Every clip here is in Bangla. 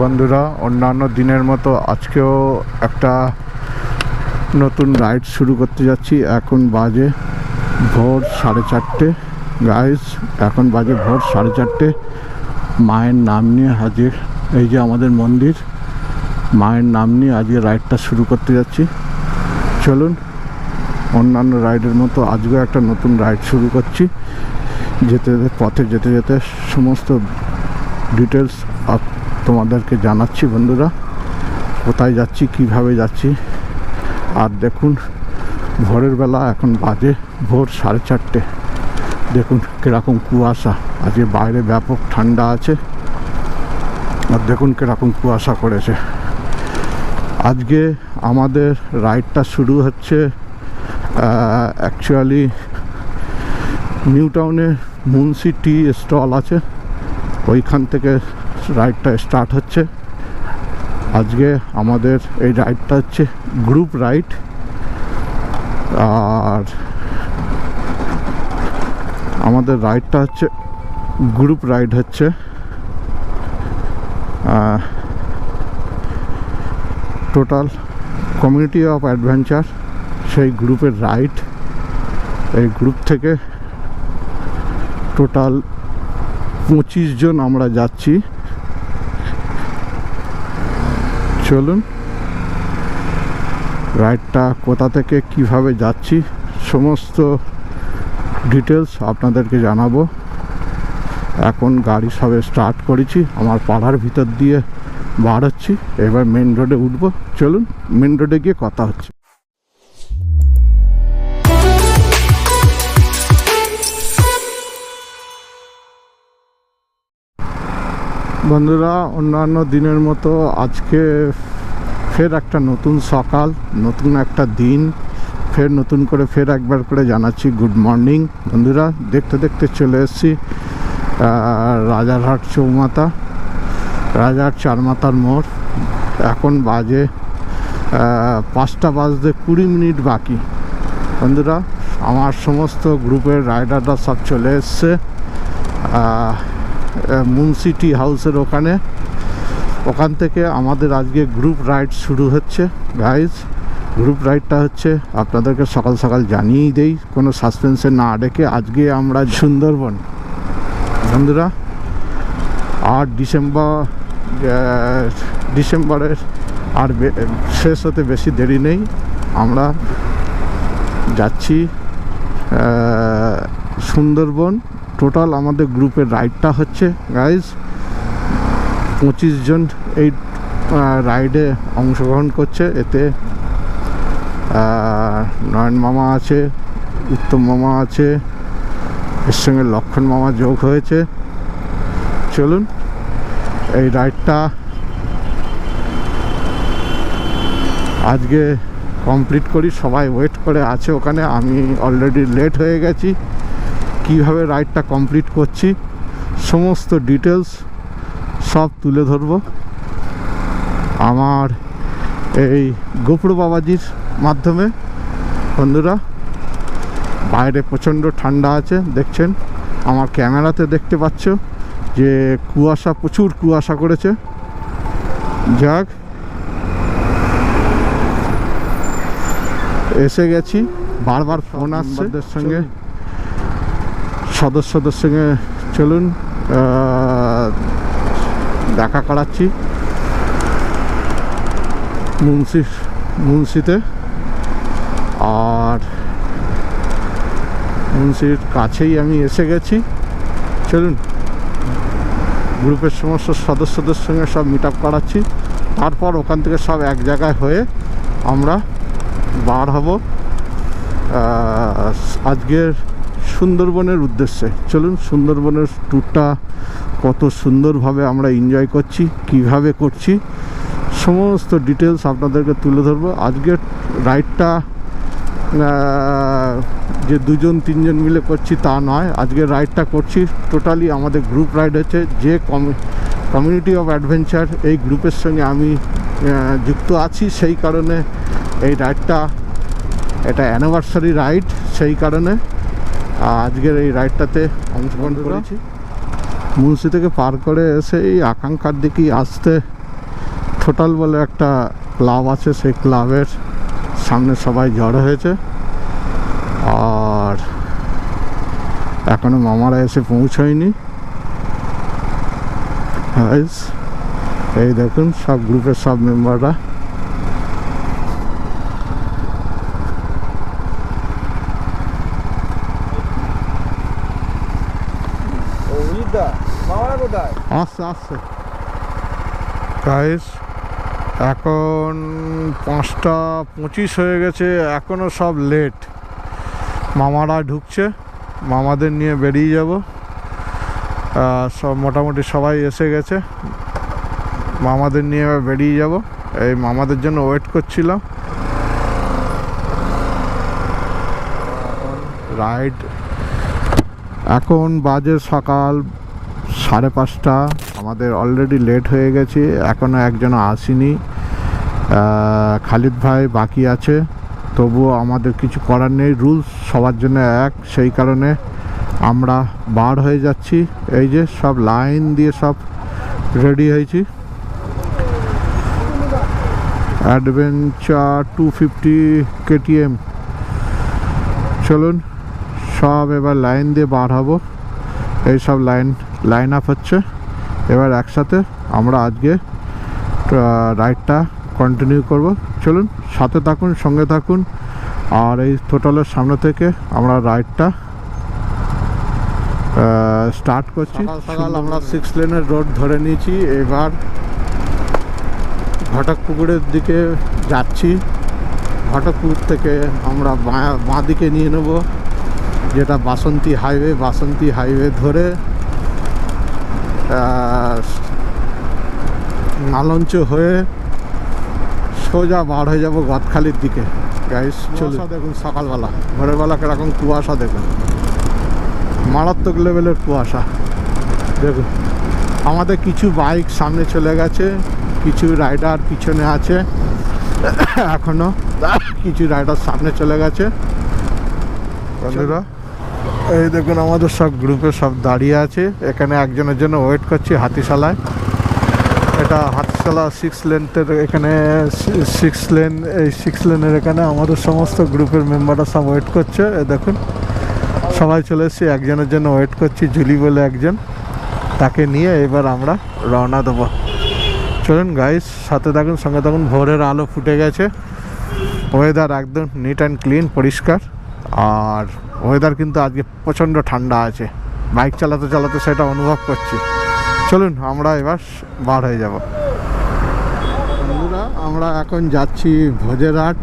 বন্ধুরা। অন্যান্য দিনের মতো আজকেও একটা নতুন রাইড শুরু করতে যাচ্ছি। এখন বাজে ভোর সাড়ে চারটে। গাইস এখন বাজে ভোর সাড়ে চারটে। মায়ের নাম নিয়ে হাজির এই যে আমাদের মন্দির, মায়ের নাম নিয়ে আজকে রাইডটা শুরু করতে যাচ্ছি। চলুন, অন্যান্য রাইডের মতো আজকেও একটা নতুন রাইড শুরু করছি। যেতে যেতে, পথে যেতে যেতে সমস্ত ডিটেলস তোমাদেরকে জানাচ্ছি বন্ধুরা, কোথায় যাচ্ছি, কীভাবে যাচ্ছি। আর দেখুন, ভোরের বেলা এখন বাজে ভোর সাড়ে চারটে। দেখুন, কীরকম কুয়াশা। আজকে বাইরে ব্যাপক ঠান্ডা আছে। আর দেখুন, কীরকম কুয়াশা করেছে। আজকে আমাদের রাইডটা শুরু হচ্ছে অ্যাকচুয়ালি নিউ টাউনে মুন্সি টি স্টল আছে। ওইখান থেকে রাইডটা স্টার্ট হচ্ছে। আজকে আমাদের এই রাইডটা হচ্ছে গ্রুপ রাইড আর আমাদের রাইডটা হচ্ছে গ্রুপ রাইড হচ্ছে। টোটাল কমিউনিটি অফ অ্যাডভেঞ্চার সেই গ্রুপের রাইড এই গ্রুপ থেকে টোটাল পঁচিশ জন আমরা যাচ্ছি। চলুন। রাইডটা কোথা থেকে কীভাবে যাচ্ছি, সমস্ত ডিটেলস আপনাদেরকে জানাব। এখন গাড়ি সবে স্টার্ট করেছি, আমার পাড়ার ভিতর দিয়ে বার হচ্ছি এবার মেন রোডে উঠবো। চলুন মেন রোডে গিয়ে কথা হচ্ছে। বন্ধুরা, অন্যান্য দিনের মতো আজকে ফের একটা নতুন সকাল, নতুন একটা দিন। ফের নতুন করে ফের একবার করে জানাচ্ছি গুড মর্নিং। বন্ধুরা, দেখতে দেখতে চলে এসেছি রাজারহাট চৌমাতা রাজার চারমাতার মোড়। এখন বাজে পাঁচটা বাজতে কুড়ি মিনিট বাকি। বন্ধুরা, আমার সমস্ত গ্রুপের রাইডাররা সব চলে এসছে। মুন্সি টি হাউসের ওখানে। ওখান থেকে আমাদের আজকে গ্রুপ রাইড শুরু হচ্ছে গাইজ গ্রুপ রাইডটা হচ্ছে আপনাদেরকে সকাল সকাল জানিয়েই দেই, কোনো সাসপেন্সে না ডেকে আজকে আমরা সুন্দরবন। বন্ধুরা আর ডিসেম্বর ডিসেম্বরের আর শেষ হতে বেশি দেরি নেই। আমরা যাচ্ছি সুন্দরবন। টোটাল আমাদের গ্রুপের রাইডটা হচ্ছে গাইজ পঁচিশ জন এই রাইডে অংশগ্রহণ করছে। এতে নয়ন মামা আছে, উত্তম মামা আছে, এর সঙ্গে লক্ষণ মামা যোগ হয়েছে। চলুন, এই রাইডটা আজকে কমপ্লিট করি। সবাই ওয়েট করে আছে ওখানে। আমি অলরেডি লেট হয়ে গেছি। কীভাবে রাইডটা কমপ্লিট করছি, সমস্ত ডিটেলস সব তুলে ধরবো। আমার এই গোপুর বাবাজির মাধ্যমে, বন্ধুরা, বাইরে প্রচণ্ড ঠান্ডা আছে, দেখছেন? আমার ক্যামেরাতে দেখতে পাচ্ছ যে কুয়াশা, প্রচুর কুয়াশা করেছে। যাক, এসে গেছি, বারবার ফোন আসছে। সঙ্গে। সদস্যদের সঙ্গে চলুন দেখা করাচ্ছি মুন্সি, মুন্সিতে। আর মুন্সির কাছেই আমি এসে গেছি। চলুন, গ্রুপের সমস্ত সদস্যদের সঙ্গে সব মিট আপ করাচ্ছি। তারপর ওখান থেকে সব এক জায়গায় হয়ে আমরা বার হব। আজকের সুন্দরবনের উদ্দেশ্যে। চলুন সুন্দরবনের ট্যুরটা কত সুন্দরভাবে আমরা এনজয় করছি, কীভাবে করছি, সমস্ত ডিটেলস আপনাদেরকে তুলে ধরবো। আজকের রাইডটা যে দুজন, তিনজন মিলে করছি তা নয়। আজকের রাইডটা করছি টোটালি আমাদের গ্রুপ রাইড হচ্ছে। যে কমিউনিটি অফ অ্যাডভেঞ্চার এই গ্রুপের সঙ্গে আমি যুক্ত আছি, সেই কারণে এই রাইডটা এটা অ্যানিভার্সারি রাইড সেই কারণে। আজকের এই রাইডটাতে অংশগ্রহণ করেছি। মুন্সি থেকে পার করে এসে এই আকাঙ্ক্ষার দিকেই আসতে টোটাল বলে একটা ক্লাব আছে সেই ক্লাবের সামনে সবাই জড়ো হয়েছে। আর এখনও মামারা এসে পৌঁছয়নি। এই দেখুন সব গ্রুপের সব মেম্বাররা অভিজিৎদা মামারা আসছে আসছে গাইস এখন পাঁচটা পঁচিশ হয়ে গেছে এখনও সব লেট মামারা ঢুকছে, মামাদের নিয়ে বেরিয়ে যাব। সব মোটামুটি সবাই এসে গেছে। মামাদের নিয়ে বেরিয়ে যাব। এই মামাদের জন্য ওয়েট করছিলাম। রাইড এখন বাজে সকাল সাড়ে পাঁচটা। আমাদের অলরেডি লেট হয়ে গেছে এখনও একজন আসেনি। খালিদ ভাই বাকি আছে, তবুও আমাদের কিছু করার নেই রুলস সবার জন্য এক, সেই কারণে আমরা বার হয়ে যাচ্ছি। এই যে সব লাইন দিয়ে সব রেডি হয়েছি। অ্যাডভেঞ্চার টু ফিফটি কেটিএম চলুন, সব এবার লাইন দিয়ে বার হব। এই সব লাইন লাইন আপ হচ্ছে। এবার একসাথে আমরা আজকে রাইডটা কন্টিনিউ করব। চলুন সাথে থাকুন সঙ্গে থাকুন। আর এই টোটালের সামনে থেকে আমরা রাইডটা স্টার্ট করছি। সকাল আমরা সিক্স লেনের রোড ধরে নিয়েছি। এবার ঘটকপুকুরের দিকে যাচ্ছি। ঘটকপুকুর থেকে আমরা বাঁ দিকে নিয়ে নেব যেটা বাসন্তী হাইওয়ে বাসন্তী হাইওয়ে ধরে নালঞ্চ হয়ে সোজা বার হয়ে যাব গদখালির দিকে। গাইস চলে দেখুন সকালবেলা। ভোরবেলা কীরকম কুয়াশা দেখুন। মারাত্মক লেভেলের কুয়াশা। দেখুন আমাদের কিছু বাইক সামনে চলে গেছে কিছু রাইডার পিছনে আছে এখনও কিছু রাইডার সামনে চলে গেছে। বন্ধুরা এই দেখুন, আমাদের সব গ্রুপে সব দাঁড়িয়ে আছে। এখানে একজনের জন্য ওয়েট করছি হাতিশালায়। এটা হাতিশালা সিক্স লেনের এখানে সিক্স লেন এই সিক্স লেনের এখানে আমাদের সমস্ত গ্রুপের মেম্বাররা সব ওয়েট করছে। দেখুন, সবাই চলে এসেছি, একজনের জন্য ওয়েট করছি, জুলি বলে একজন। তাকে নিয়ে এবার আমরা রওনা দেবো। চলুন গাইস সাথে থাকুন, সঙ্গে থাকুন, ভোরের আলো ফুটে গেছে। ওয়েদার একদম নিট অ্যান্ড ক্লিন পরিষ্কার। আর ওয়েদার কিন্তু আজকে প্রচণ্ড ঠান্ডা আছে। বাইক চালাতে চালাতে সেটা অনুভব করছি। চলুন, আমরা এবার বার হয়ে যাব। বন্ধুরা, আমরা এখন যাচ্ছি ভোজেরহাট।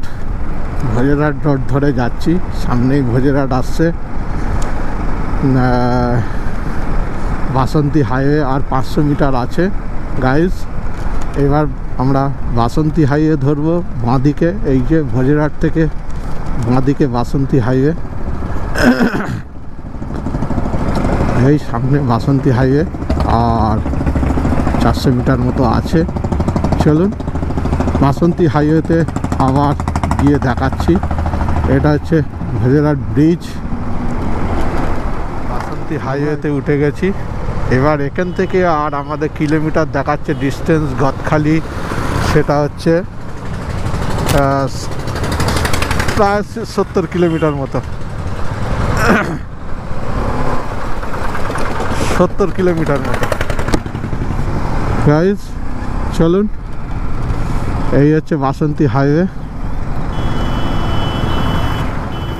ভোজেরহাট রোড ধরে যাচ্ছি। সামনেই ভোজেরহাট আসছে। বাসন্তী হাইওয়ে আর পাঁচশো মিটার আছে। গাইজ এবার আমরা বাসন্তী হাইওয়ে ধরবো। বাঁদিকে, এই যে ভোজেরহাট থেকে বাঁদিকে বাসন্তী হাইওয়ে। এই সামনে বাসন্তী হাইওয়ে আর চারশো মিটার মতো আছে। চলুন, বাসন্তী হাইওয়েতে আবার গিয়ে দেখাচ্ছি। এটা হচ্ছে ভোজেরহাট ব্রিজ। বাসন্তী হাইওয়েতে উঠে গেছি। এবার এখান থেকে আর আমাদের কিলোমিটার দেখাচ্ছে ডিস্টেন্স গদখালি। সেটা হচ্ছে প্রায় সত্তর কিলোমিটার মতো। সত্তর কিলোমিটার মতো। গাইজ চলুন। এই হচ্ছে বাসন্তী হাইওয়ে।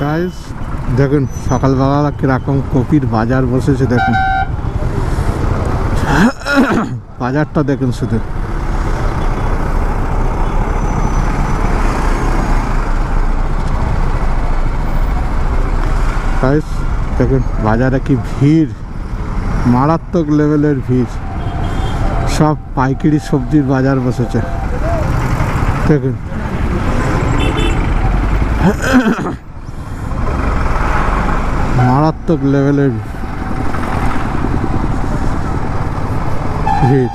গাইজ দেখুন, সকালবেলা কীরকম কপির বাজার বসেছে, দেখুন। বাজারটা দেখুন শুধু। গাইস দেখুন বাজারে কি ভিড় মারাত্মক লেভেলের ভিড়। সব পাইকারি সবজির বাজার বসেছে। দেখুন। মারাত্মক লেভেলের ভিড়।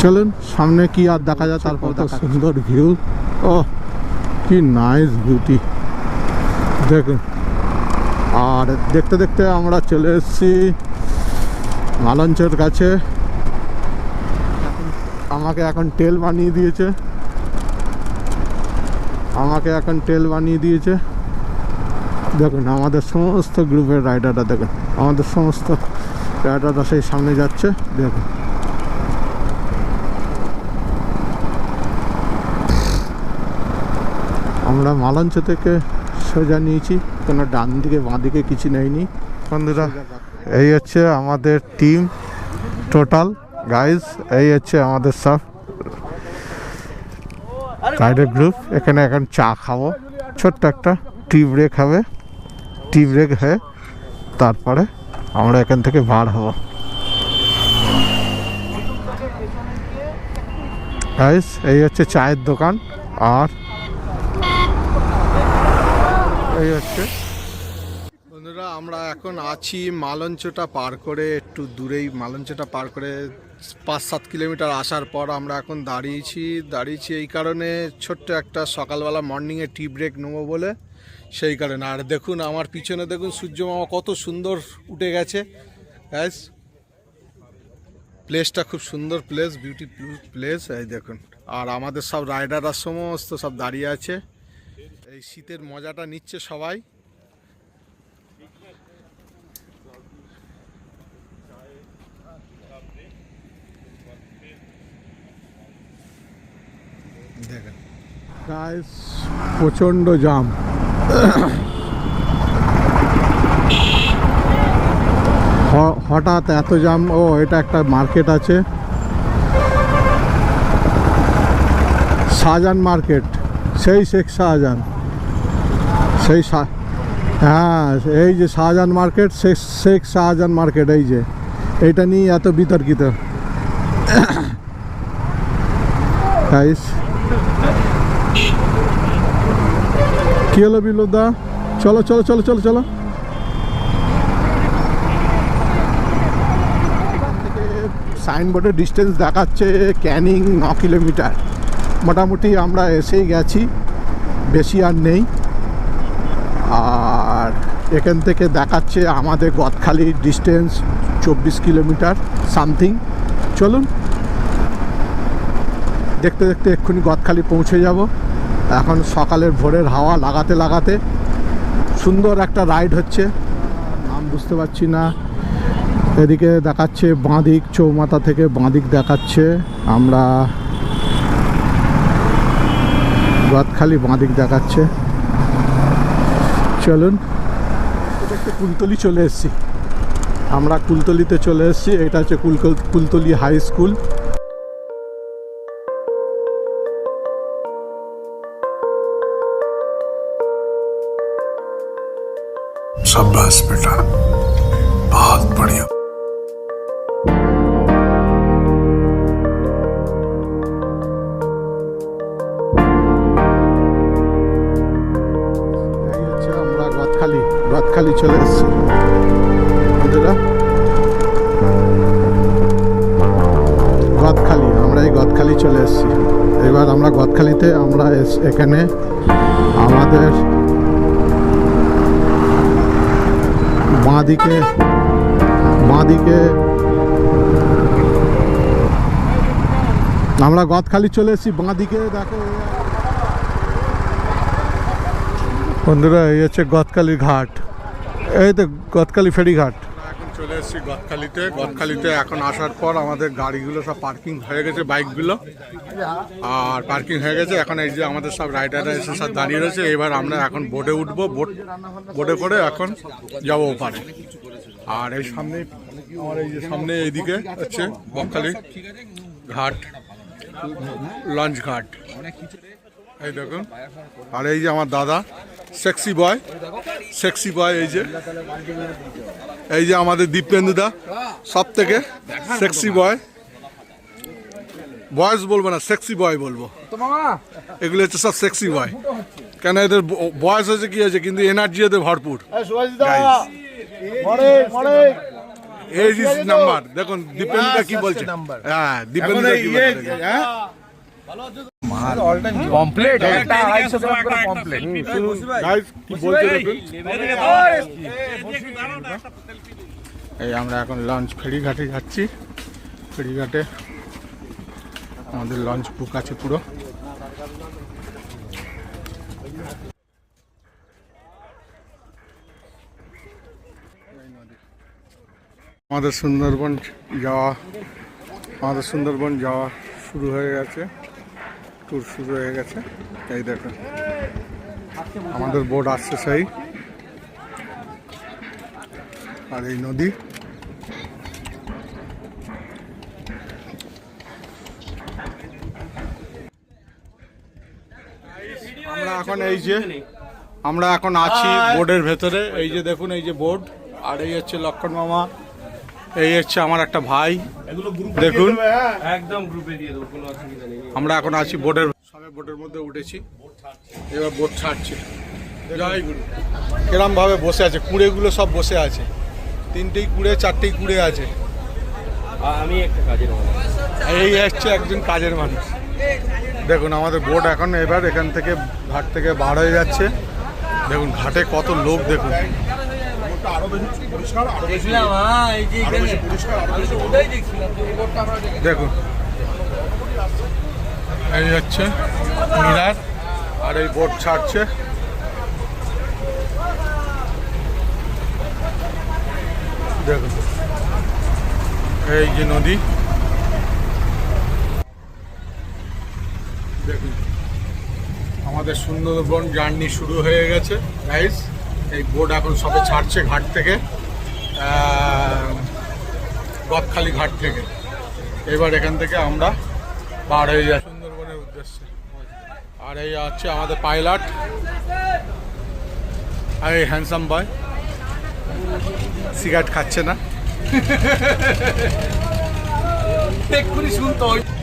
চলুন সামনে কি আর দেখা যায়? তারপর তো সুন্দর ভিউ। ও কি নাইস বিউটি দেখুন। আর দেখতে দেখতে আমরা চলে এসেছি মালঞ্চের কাছে। আমাকে এখন টেল বানিয়ে দিয়েছে। আমাকে এখন টেল বানিয়ে দিয়েছে। দেখুন, আমাদের সমস্ত গ্রুপের রাইডাররা দেখুন, আমাদের সমস্ত রাইডাররা সেই সামনে যাচ্ছে, দেখুন। আমরা মালঞ্চ থেকে সোজা নিয়েছি কোনো ডান দিকে, বাঁ দিকে কিছু নেইনি বন্ধুরা, এই হচ্ছে আমাদের টিম টোটাল গাইজ এই হচ্ছে আমাদের সব রাইডার গ্রুপ এখানে এখন চা খাব। ছোট্ট একটা টি ব্রেক হবে। টি ব্রেক হয়ে তারপরে আমরা এখান থেকে বার হব। গাইজ এই হচ্ছে চায়ের দোকান। আর এই হচ্ছে। বন্ধুরা, আমরা এখন আছি মালঞ্চটা পার করে, একটু দূরেই মালঞ্চটা পার করে পাঁচ সাত কিলোমিটার আসার পর আমরা এখন দাঁড়িয়েছি। দাঁড়িয়েছি এই কারণে ছোট্ট একটা সকালবেলা মর্নিংয়ে টি ব্রেক নেব বলে, সেই কারণে। আর দেখুন, আমার পিছনে দেখুন, সূর্য মামা কত সুন্দর উঠে গেছে। ব্যাস প্লেসটা খুব সুন্দর প্লেস বিউটি প্লেস এই দেখুন। আর আমাদের সব রাইডাররা সমস্ত সব দাঁড়িয়ে আছে। এই শীতের মজাটা নিচ্ছে সবাই। প্রচণ্ড জাম। হঠাৎ এত জাম, ও, এটা একটা মার্কেট আছে। শাহজাহান মার্কেট, সেই শেখ শাহজাহান। সেই হ্যাঁ এই যে শাহজাহান মার্কেট শেখ শেখ শাহজাহান মার্কেট, এই যে। এইটা নিয়ে এত বিতর্কিত। কি হলো বিলুদা চলো চলো চলো চলো চলো। সাইনবোর্ডের ডিস্টেন্স দেখাচ্ছে ক্যানিং ন কিলোমিটার। মোটামুটি আমরা এসেই গেছি। বেশি আর নেই। এখান থেকে দেখাচ্ছে আমাদের গদখালির ডিস্টেন্স চব্বিশ কিলোমিটার সামথিং চলুন, দেখতে দেখতে এক্ষুনি গদখালি পৌঁছে যাব। এখন সকালের ভোরের হাওয়া লাগাতে লাগাতে সুন্দর একটা রাইড হচ্ছে। নাম বুঝতে পারছি না। এদিকে দেখাচ্ছে বাঁদিক, চৌমাথা থেকে বাঁদিক দেখাচ্ছে। আমরা গদখালি বাঁদিক দেখাচ্ছে। চলুন কুলতলি চলে এসেছি আমরা কুলতলিতে চলে এসেছি এটা হচ্ছে কুলকল কুলতলি হাই স্কুল शाबाश बेटा बहुत बढ़िया এসেছি এবার আমরা গদখালিতে, আমরা এখানে আমাদের বাঁদিকে বাঁদিকে আমরা গদখালি চলে এসেছি, বাঁদিকে দেখো। বন্ধুরা, এই হচ্ছে গদখালি ঘাট। এই তো গদখালি ফেরি ঘাট এখন চলে এসেছি গদখালিতে। গদখালিতে এখন আসার পর আমাদের গাড়িগুলো সব পার্কিং হয়ে গেছে, বাইকগুলো। আর পার্কিং হয়ে গেছে, এখন এই যে আমাদের সব রাইডাররা এসে সব দাঁড়িয়ে রয়েছে। এবার আমরা এখন বোটে উঠবো, বোট, বোটে করে এখন যাব ওপারে। আর এই সামনে, আমার এই যে সামনে এইদিকে হচ্ছে বকখালি ঘাট, লঞ্চ ঘাট। এই দেখুন, আর এই যে আমার দাদা সেক্সি বয় সেক্সি বয় এই যে। এই যে আমাদের দীপেন্দুদা সব থেকে সেক্সি বয় বয়স বলব না সেক্সি বয় বলব। এগুলো হচ্ছে সব সেক্সি বয় কেন এদের বয়স হয়েছে কি হয়েছে? কিন্তু এনার্জি এদের ভরপুর। এই যে নাম্বার দেখুন দীপেন্দুদা কি বলছে। হ্যাঁ দীপেন্দুদা কি বলছে কমপ্লিট একটা আড়াইশো গ্রাম করে কমপ্লিট কি এই আমরা এখন লঞ্চ ফেরিঘাটে যাচ্ছি ফেরিঘাটে আমাদের লঞ্চ বুক আছে পুরো আমাদের সুন্দরবন যাওয়া আমাদের সুন্দরবন যাওয়া শুরু হয়ে গেছে ট্যুর শুরু হয়ে গেছে। এই দেখো আমাদের বোট আসছে সেই। আর এই নদী। আমরা এখন এই যে আমরা এখন আছি বোর্ডের ভেতরে। এই যে দেখুন এই যে বোর্ড আর এই হচ্ছে লক্ষণ মামা। এই হচ্ছে আমার একটা ভাই। দেখুন। একদম গ্রুপে দিয়ে দেবো কোনো অসুবিধা নেই। আমরা এখন আছি বোর্ডের সবে বোর্ডের মধ্যে উঠেছি। এবার বোট ছাড়ছি। জয় গুরু। ভাবে বসে আছে? কুড়েগুলো সব বসে আছে। তিনটেই কুড়ে চারটেই কুড়ে আছে। আমি একটা কাজের এই হচ্ছে একজন কাজের মানুষ। দেখুন আমাদের বোট এখন এবার এখান থেকে ঘাট থেকে বার হয়ে যাচ্ছে। দেখুন ঘাটে কত লোক দেখুন। হ্যাঁ দেখুন। এই হচ্ছে মিরার আর এই বোট ছাড়ছে। দেখুন। এই যে নদী। দেখুন। আমাদের সুন্দরবন জার্নি শুরু হয়ে গেছে। গাইস এই বোট এখন সবে ছাড়ছে ঘাট থেকে গদখালি ঘাট থেকে। এবার এখান থেকে আমরা বার হয়ে যাই সুন্দরবনের উদ্দেশ্যে। আর এই হচ্ছে আমাদের পাইলট। আর এই হ্যান্ডসাম বয় সিগারেট খাচ্ছে না। শুনতো Guys,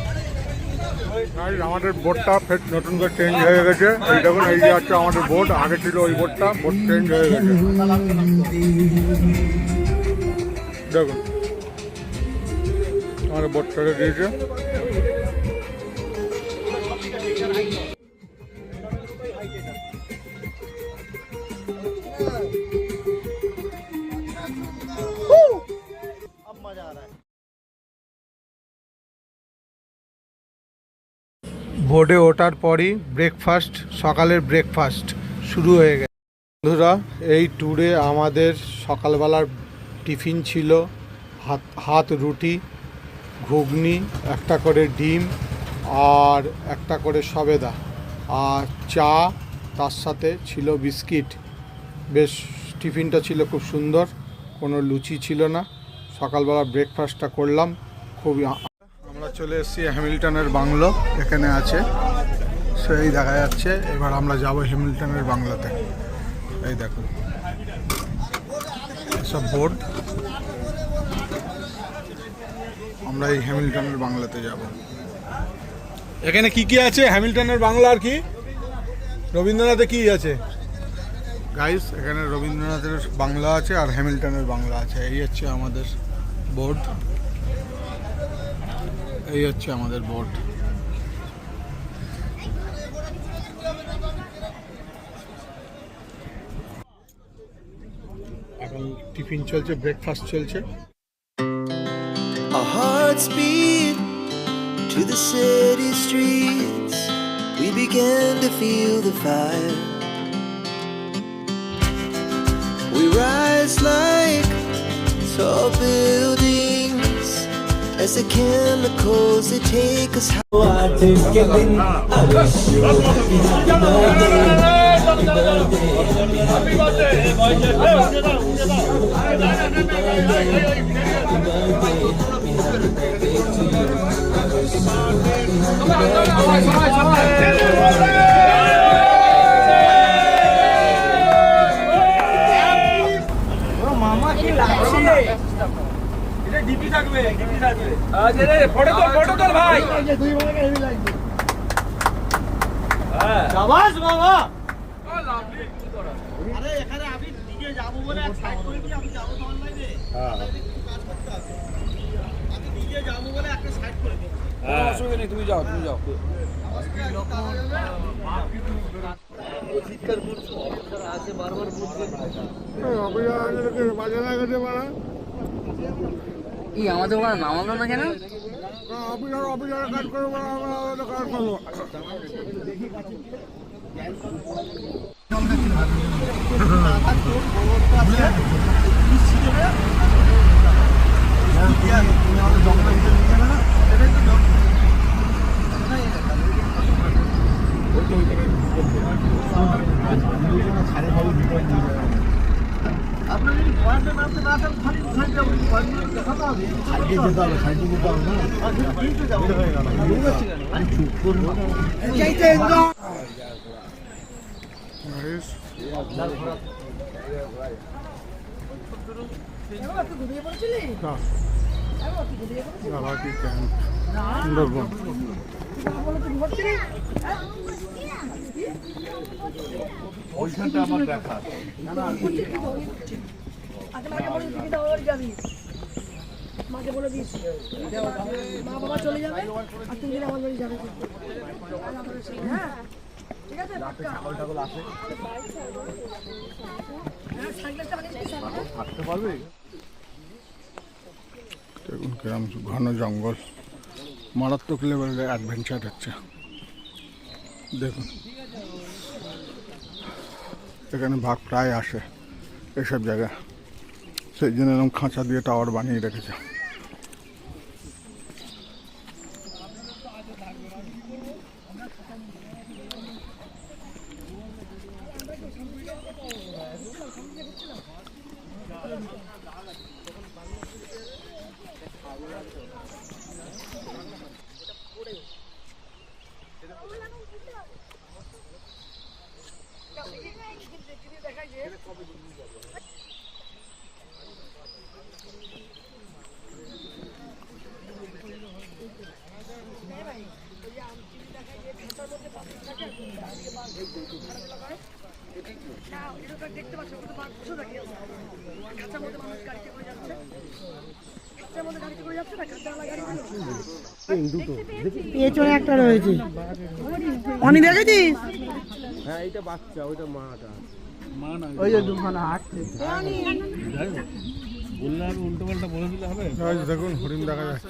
আমাদের বোর্ডটা ফের নতুন করে চেঞ্জ হয়ে গেছে। এই দেখুন, এই যে আছে আমাদের বোর্ড আগে ছিল ওই বোর্ডটা বোর্ড চেঞ্জ হয়ে গেছে। দেখুন, আমাদের বোর্ডটা দিয়েছে। বোর্ডে ওঠার পরই ব্রেকফাস্ট সকালের ব্রেকফাস্ট শুরু হয়ে গেছে। বন্ধুরা, এই ট্যুরে আমাদের সকালবেলার টিফিন ছিল হাত হাত রুটি, ঘুগনি, একটা করে ডিম আর একটা করে সবেদা আর চা, তার সাথে ছিল বিস্কিট। বেশ, টিফিনটা ছিল খুব সুন্দর, কোনো লুচি ছিল না। সকালবেলা ব্রেকফাস্টটা করলাম, খুবই আমরা চলে এসেছি হ্যামিল্টনের বাংলো, এখানে আছে। সেই দেখা যাচ্ছে, এবার আমরা যাব হ্যামিল্টনের বাংলাতে। এই দেখো। সব বোর্ড। আমরা এই হ্যামিল্টনের বাংলাতে যাব। এখানে কি কি আছে? হ্যামিল্টনের বাংলা আর কি? রবীন্দ্রনাথে কি আছে? গাইস এখানে রবীন্দ্রনাথের বাংলা আছে আর হ্যামিল্টনের বাংলা আছে। এই হচ্ছে আমাদের বোর্ড। এই হচ্ছে আমাদের বোট এখন টিফিন চলছে ব্রেকফাস্ট চলছে Our hearts beat to the city streets. We began to feel the fire. We rise like tall buildings As the chemicals they take us high. I do give in. I wish you a happy, happy birthday. Happy birthday. Happy birthday. Happy birthday. Happy birthday. Photo তোল ফটো তোল ভাই শাবাশ বাবা হ্যাঁ অসুবিধা নেই তুমি যাও তুমি যাও ই আমাদের ওখানে নামালো না কেন? 갈게 되다가 갈게 되다가 아니 죽고는 깨이제 인정 알겠어 자 나 갈게 있다 순달봉 나 তো ওর যাবি। মাকে বলে দিস। মা বাবা চলে যাবে আর তুমি আমার বাড়ি যাবে। হ্যাঁ ঠিক আছে পাক্কা? হ্যাঁ? দেখুন কিরম ঘন জঙ্গল। মারাত্মক লেভেলের অ্যাডভেঞ্চার হচ্ছে। দেখুন। এখানে ভাগ প্রায় আসে এসব জায়গায়। সেই জন্য এরকম খাঁচা দিয়ে টাওয়ার বানিয়ে রেখেছে না, এটা তো দেখতে পাচ্ছ, ওটা তো বাঘ বসে থাকে। খাঁচার মধ্যে মানুষ গাড়িতে করে যাচ্ছে। খাঁচার মধ্যে গাড়িতে করে যাচ্ছে না, খাঁচাওয়ালা গাড়িগুলো। পেছনে একটা রয়েছে। অনি দেখেছিস? ওই যে দুখানা হাঁটছে। Guys, দেখুন হরিণ দেখা যাচ্ছে।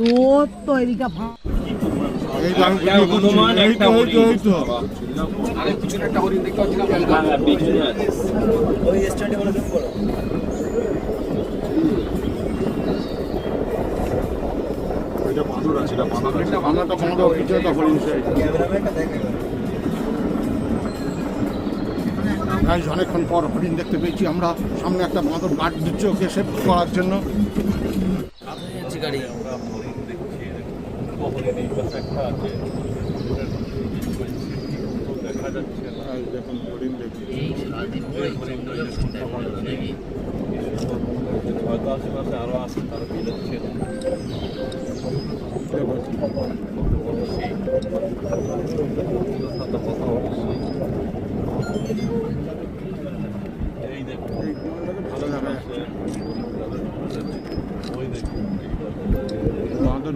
রোদ তো এদিকে ভাঁ এই তো আমি ভিডিও করছি। এই তো, এই তো, এই তো। এটা আছে, আছে। হরিণ। অনেকক্ষণ পর হরিণ দেখতে পেয়েছি আমরা সামনে একটা বাঁদর গার্ড দিচ্ছে ওকে সেভ করার জন্য দেখুন হরিণ দেখি হয়তো আশেপাশে আরও আছে তারা বেরোচ্ছে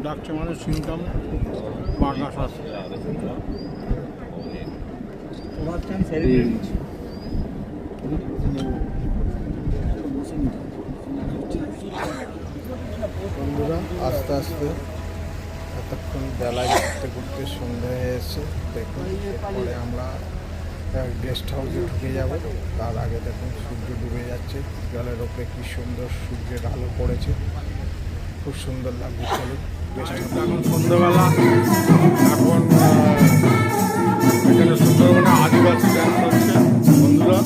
ডাকছে মানে সিমটম বাঘাস আছে বন্ধুরা আস্তে আস্তে এতক্ষণ বেলা ঘুরতে ঘুরতে সন্ধ্যা হয়ে এসছে দেখুন, এরপরে আমরা গেস্ট হাউসে ঢুকে যাব। তার আগে দেখুন, সূর্য ডুবে যাচ্ছে। জলের ওপরে কী সুন্দর সূর্যের আলো পড়েছে। খুব সুন্দর লাগবে চলে গেস্ট এখন এখানে সুন্দরবনে আদিবাসী ডান্স হচ্ছে বন্ধুরা।